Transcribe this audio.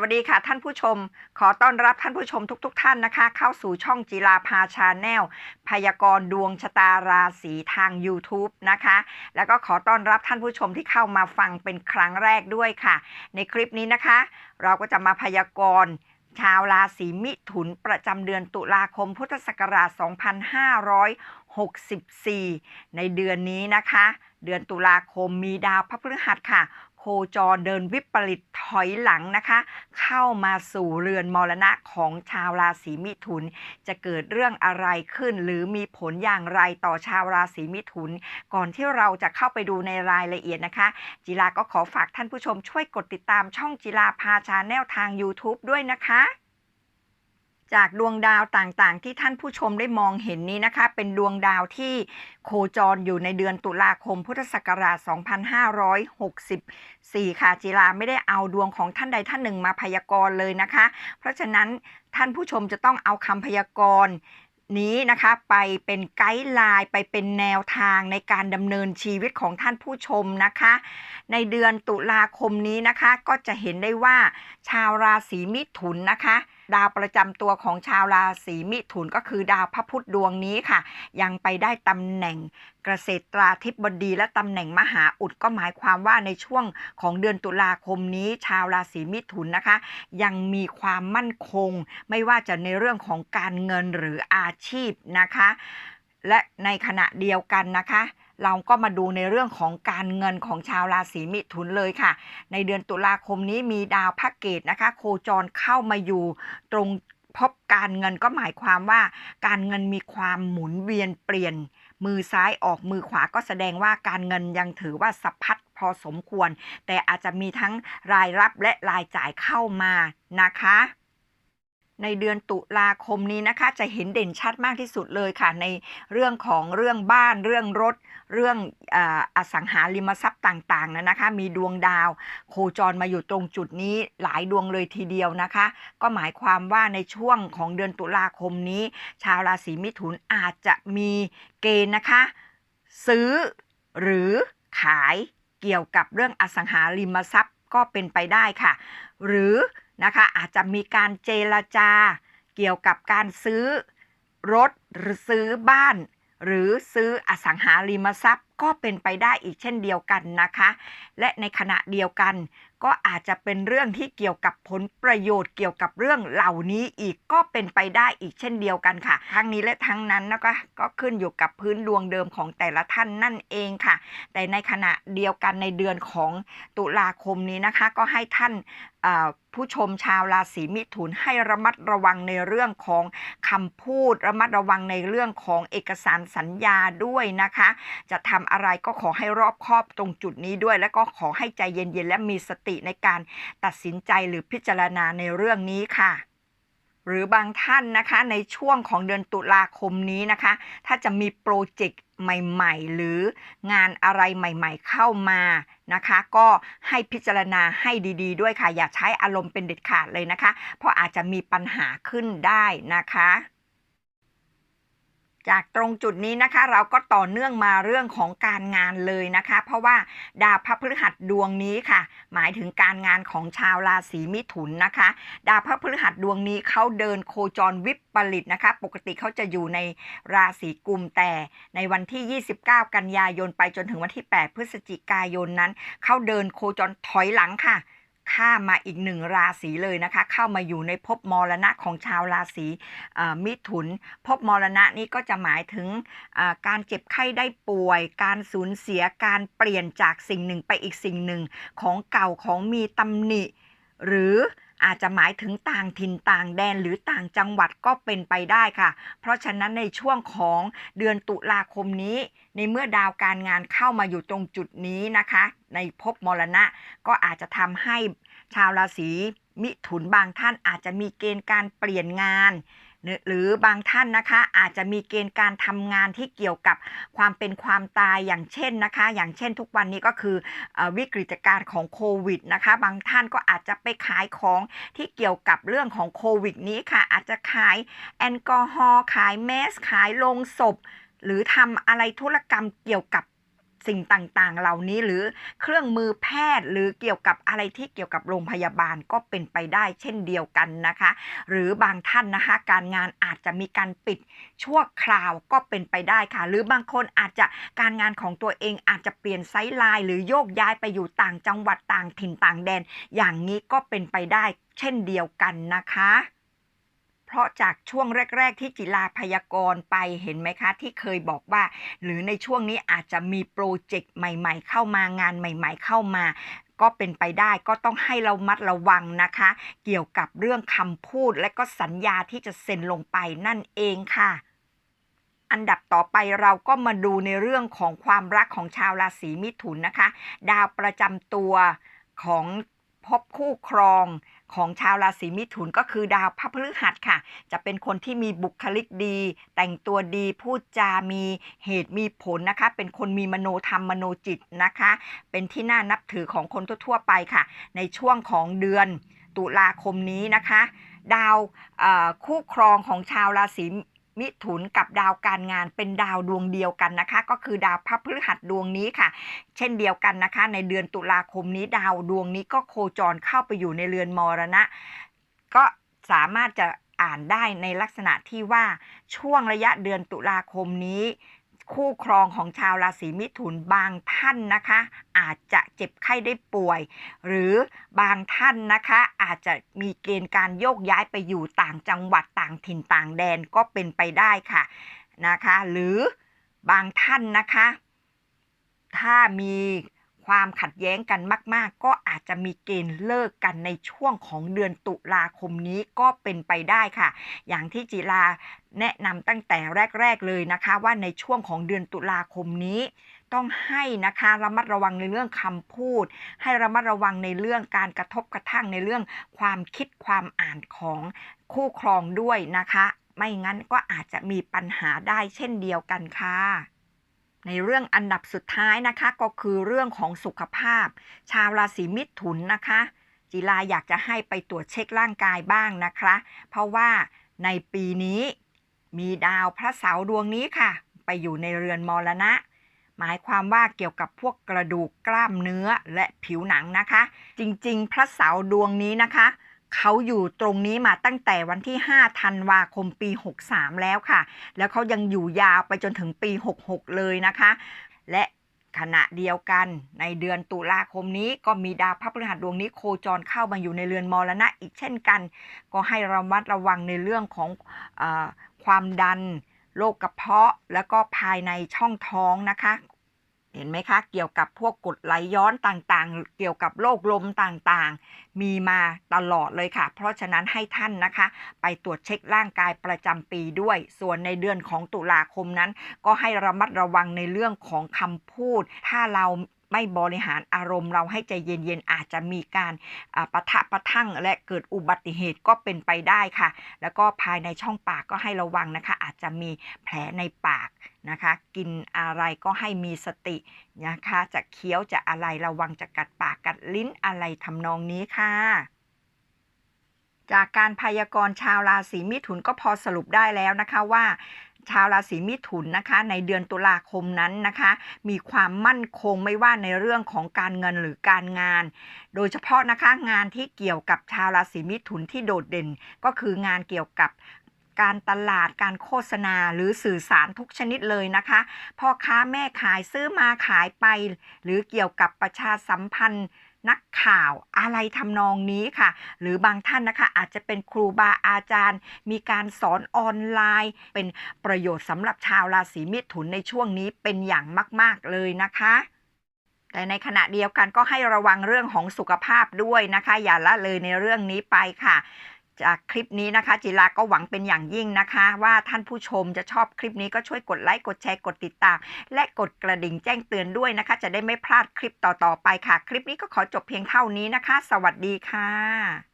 วัสดีค่ะท่านผู้ชม ขอต้อนรับท่านผู้ชมทุกๆทท่านนะคะ เข้าสู่ช่องจิราภาชาแนลพยากรณ์ดวงชะตาราศีทาง YouTube นะคะ แล้วก็ขอต้อนรับท่านผู้ชมที่เข้ามาฟังเป็นครั้งแรกด้วยค่ะ ในคลิปนี้นะคะ เราก็จะมาพยากรณ์ชาวราศีมิถุนประจำเดือนตุลาคมพุทธศักราช 2564 ในเดือนนี้นะคะ เดือนตุลาคมมีดาวพระพฤหัสค่ะ คจรเดินวิปริตถอยหลังนะคะ เข้ามาสู่เรือนมรณะของชาวราศีมิถุน จะเกิดเรื่องอะไรขึ้น หรือมีผลอย่างไรต่อชาวราศีมิถุน ก่อนที่เราจะเข้าไปดูในรายละเอียดนะคะ จิลาก็ขอฝากท่านผู้ชมช่วยกดติดตามช่องจิลาพาชาแนลทาง YouTube ด้วยนะคะ จากดวงดาวต่างๆ ที่ท่านผู้ชมได้มองเห็นนี้นะคะ เป็นดวงดาวที่โคจรอยู่ในเดือนตุลาคมพุทธศักราช 2564 ค่ะจิราไม่ได้เอาดวงของท่านใดท่านหนึ่งมาพยากรณ์เลยนะคะ เพราะฉะนั้นท่านผู้ชมจะต้องเอาคำพยากรณ์นี้นะคะไปเป็นไกด์ไลน์ไปเป็นแนวทางในการดำเนินชีวิตของท่านผู้ชมนะคะ ในเดือนตุลาคมนี้นะคะ ก็จะเห็นได้ว่าชาวราศีมิถุนนะคะ ดาวประจำตัวของชาวราศีมิถุนก็คือดาวพระพุธดวงนี้ค่ะ ยังไปได้ตำแหน่งเกษตราธิบดีและตำแหน่งมหาอุดก็หมายความว่าในช่วงของเดือนตุลาคมนี้ ชาวราศีมิถุนนะคะ ยังมีความมั่นคง ไม่ว่าจะในเรื่องของการเงินหรืออาชีพนะคะ และในขณะเดียวกันนะคะ เราก็มาดูในเรื่องของการเงินของชาวราศีมิถุนเลยค่ะ ในเดือนตุลาคมนี้มีดาวพระเกตนะคะ โคจรเข้ามาอยู่ตรงพบการเงินก็หมายความว่า การเงินมีความหมุนเวียนเปลี่ยน มือซ้ายออกมือขวาก็แสดงว่าการเงินยังถือว่าสะพัดพอสมควร แต่อาจจะมีทั้งรายรับและรายจ่ายเข้ามานะคะ ในเดือนตุลาคมนี้นะคะ จะเห็นเด่นชัดมากที่สุดเลยค่ะ ในเรื่องของเรื่องบ้านเรื่องรถ เรื่องออสังหาริมทรัพย์ต่างๆนะนะคะ มีดวงดาว โคจรมาอยู่ตรงจุดนี้หลายดวงเลยทีเดียวนะคะ ก็หมายความว่าในช่วงของเดือนตุลาคมนี้ ชาวราศีมิถุนอาจจะมีเกณฑ์นะคะ ซื้อหรือขายเกี่ยวกับเรื่องอสังหาริมทรัพย์ก็เป็นไปได้ค่ะ หรือ นะคะ อาจจะมีการเจรจาเกี่ยวกับการซื้อรถหรือซื้อบ้าน หรือซื้ออสังหาริมทรัพย์ ก็เป็นไปได้อีกเช่นเดียวกันนะคะ และในขณะเดียวกัน ก็อาจจะเป็นเรื่องที่เกี่ยวกับผลประโยชน์เกี่ยวกับเรื่องเหล่านี้อีกก็เป็นไปได้อีกเช่นเดียวกันค่ะ ทั้งนี้และทั้งนั้นนะคะก็ขึ้นอยู่กับพื้นดวงเดิมของแต่ละท่านนั่นเองค่ะ แต่ในขณะเดียวกันในเดือนของตุลาคมนี้นะคะ ก็ให้ท่านผู้ชมชาวราศีมิถุนให้ระมัดระวังในเรื่องของคำพูด ระมัดระวังในเรื่องของเอกสารสัญญาด้วยนะคะ จะทำอะไรก็ขอให้รอบคอบตรงจุดนี้ด้วย และก็ขอให้ใจเย็นๆ และมีสติในการตัดสินใจหรือพิจารณาในเรื่องนี้ค่ะหรือบางท่านนะคะในช่วงของเดือนตุลาคมนี้นะคะ ถ้าจะมีโปรเจกต์ใหม่ ๆ หรืองานอะไรใหม่ ๆ เข้ามานะคะ ก็ให้พิจารณาให้ดี ๆ ด้วยค่ะ อย่าใช้อารมณ์เป็นเด็ดขาดเลยนะคะ เพราะอาจจะมีปัญหาขึ้นได้นะคะ จากตรงจุดนี้นะคะ เราก็ต่อเนื่องมาเรื่องของการงานเลยนะคะ เพราะว่าดาวพระพฤหัสดวงนี้ค่ะ หมายถึงการงานของชาวราศีมิถุนนะคะ ดาวพระพฤหัสดวงนี้เขาเดินโคจรวิปริตนะคะ ปกติเขาจะอยู่ในราศีกุมแต่ในวันที่ 29 กันยายนไปจนถึงวันที่ 8 พฤศจิกายนนั้นเขาเดินโคจรถอยหลังค่ะ ข้ามมาอีกหนึ่งราศีเลยนะคะ เข้ามาอยู่ในภพมรณะของชาวราศีมิถุนภพมรณะนี้ก็จะหมายถึงการเจ็บไข้ได้ป่วย การสูญเสียการเปลี่ยนจากสิ่งหนึ่งไปอีกสิ่งหนึ่งของเก่าของมีตำหนิ หรือ อาจจะหมายถึงต่างถิ่นต่างแดนหรือต่างจังหวัดก็เป็นไปได้ค่ะ เพราะฉะนั้นในช่วงของเดือนตุลาคมนี้ ในเมื่อดาวการงานเข้ามาอยู่ตรงจุดนี้นะคะ ในภพมรณะก็อาจจะทำให้ชาวราศีมิถุนบางท่านอาจจะมีเกณฑ์การเปลี่ยนงาน หรือบางท่านนะคะอาจจะมีเกณฑ์การทำงานที่เกี่ยวกับความเป็นความตายอย่างเช่นนะคะ อย่างเช่นทุกวันนี้ก็คืออวิกฤตการณ์ของโควิดนะคะ บางท่านก็อาจจะไปขายของที่เกี่ยวกับเรื่องของโควิดนี้ค่ะ อาจจะขายแอลกอฮอล์ขายแมสขายโลงศพ หรือทำอะไรธุรกรรมเกี่ยวกับ สิ่งต่างๆ เหล่านี้หรือเครื่องมือแพทย์หรือเกี่ยวกับอะไรที่เกี่ยวกับโรงพยาบาลก็เป็นไปได้เช่นเดียวกันนะคะ หรือบางท่านนะคะการงานอาจจะมีการปิดชั่วคราวก็เป็นไปได้ค่ะ หรือบางคนอาจจะการงานของตัวเองอาจจะเปลี่ยนไซส์ไลน์หรือโยกย้ายไปอยู่ต่างจังหวัดต่างถิ่นต่างแดน อย่างนี้ก็เป็นไปได้เช่นเดียวกันนะคะ ราะจากช่วงแรก ๆ ที่จิลาพยากรณ์ไปเห็นไหมคะ ที่เคยบอกว่า หรือในช่วงนี้อาจจะมีโปรเจกต์ใหม่ ๆ เข้ามางานใหม่ ๆ เข้ามาก็เป็นไปได้ก็ต้องให้เรามัดระวังนะคะ เกี่ยวกับเรื่องคำพูดและก็สัญญาที่จะเซ็นลงไปนั่นเองค่ะ อันดับต่อไปเราก็มาดูในเรื่องของความรักของชาวราศีมิถุนนะคะ ดาวประจำตัวของภพคู่ครอง ของชาวราศีมิถุนก็คือดาวพระพฤหัสค่ะ จะเป็นคนที่มีบุคลิกดี แต่งตัวดีพูดจามีเหตุมีผลนะคะ เป็นคนมีมโนธรรมมโนจิตนะคะ เป็นที่น่านับถือของคนทั่วๆไปค่ะ ในช่วงของเดือนตุลาคมนี้นะคะ ดาวคู่ครองของชาวราศี มิถุนกับดาวการงานเป็นดาวดวงเดียวกันนะคะ ก็คือดาวพระพฤหัสดวงนี้ค่ะ เช่นเดียวกันนะคะ ในเดือนตุลาคมนี้ดาวดวงนี้ก็โคจรเข้าไปอยู่ในเรือนมรณะ ก็สามารถจะอ่านได้ในลักษณะที่ว่าช่วงระยะเดือนตุลาคมนี้ คู่ครองของชาวราศีมิถุนบางท่านนะคะ อาจจะเจ็บไข้ได้ป่วย หรือบางท่านนะคะ อาจจะมีเกณฑ์การโยกย้ายไปอยู่ต่างจังหวัดต่างถิ่นต่างแดนก็เป็นไปได้ค่ะนะคะ หรือบางท่านนะคะ ถ้ามี ความขัดแย้งกันมาก ๆ ก็อาจจะมีเกณฑ์เลิกกันในช่วงของเดือนตุลาคมนี้ก็เป็นไปได้ค่ะ อย่างที่จิราแนะนำตั้งแต่แรก ๆ เลยนะคะ ว่าในช่วงของเดือนตุลาคมนี้ ต้องให้นะคะระมัดระวังในเรื่องคำพูด ให้ระมัดระวังในเรื่องการกระทบกระทั่งในเรื่องความคิดความอ่านของคู่ครองด้วยนะคะ ไม่งั้นก็อาจจะมีปัญหาได้เช่นเดียวกันค่ะ ในเรื่องอันดับสุดท้ายนะคะ ก็คือเรื่องของสุขภาพ ชาวราศีมิถุนนะคะ จิลาอยากจะให้ไปตรวจเช็คร่างกายบ้างนะคะ เพราะว่าในปีนี้มีดาวพระเสาร์ดวงนี้ค่ะ ไปอยู่ในเรือนมรณะ หมายความว่าเกี่ยวกับพวกกระดูกกล้ามเนื้อและผิวหนังนะคะ จริงๆ พระเสาร์ดวงนี้นะคะ เขาอยู่ตรงนี้มาตั้งแต่วันที่ 5 ธันวาคมปี 63 แล้วค่ะ แล้วเขายังอยู่ยาวไปจนถึงปี 66 เลยนะคะ และขณะเดียวกันในเดือนตุลาคมนี้ก็มีดาวพระพฤหัสดวงนี้โคจรเข้ามาอยู่ในเรือนมรณะอีกเช่นกัน ก็ให้ระมัดระวังในเรื่องของอความดันโรคกระเพาะแล้วก็ภายในช่องท้องนะคะ เห็นไหมคะ เกี่ยวกับพวกกรดไหลย้อนต่างๆ เกี่ยวกับโรคลมต่างๆ มีมาตลอดเลยค่ะ เพราะฉะนั้นให้ท่านนะคะ ไปตรวจเช็คร่างกายประจำปีด้วย ส่วนในเดือนของตุลาคมนั้น ก็ให้ระมัดระวังในเรื่องของคำพูด ถ้าเรา ไม่บริหารอารมณ์เราให้ใจเย็นๆอาจจะมีการอ่าปะทะปะทั่ง และเกิดอุบัติเหตุก็เป็นไปได้ค่ะ แล้วก็ภายในช่องปากก็ให้ระวังนะคะ อาจจะมีแผลในปากนะคะ กินอะไรก็ให้มีสตินะคะ จะเคี้ยวจะอะไรระวังจะกัดปากกัดลิ้นอะไรทำนองนี้ค่ะจากการพยากรณ์ชาวราศีมิถุนก็พอสรุปได้แล้วนะคะว่า ชาวราศีมิถุนนะคะ ในเดือนตุลาคมนั้นนะคะ มีความมั่นคงไม่ว่าในเรื่องของการเงินหรือการงาน โดยเฉพาะนะคะงานที่เกี่ยวกับชาวราศีมิถุนที่โดดเด่น ก็คืองานเกี่ยวกับการตลาดการโฆษณาหรือสื่อสารทุกชนิดเลยนะคะพ่อค้าแม่ขายซื้อมาขายไป หรือเกี่ยวกับประชาสัมพันธ์ นักข่าวอะไรทำนองนี้ค่ะ หรือบางท่านนะคะอาจจะเป็นครูบาอาจารย์ มีการสอนออนไลน์ เป็นประโยชน์สำหรับชาวราศีมิถุนในช่วงนี้เป็นอย่างมาก ๆ เลยนะคะแต่ในขณะเดียวกันก็ให้ระวังเรื่องของสุขภาพด้วยนะคะ อย่าละเลยในเรื่องนี้ไปค่ะ จากคลิปนี้นะคะ จิลาก็หวังเป็นอย่างยิ่งนะคะ ว่าท่านผู้ชมจะชอบคลิปนี้ก็ช่วยกดไลค์กดแชร์กดติดตาม และกดกระดิ่งแจ้งเตือนด้วยนะคะ จะได้ไม่พลาดคลิปต่อๆไปค่ะ คลิปนี้ก็ขอจบเพียงเท่านี้นะคะ สวัสดีค่ะ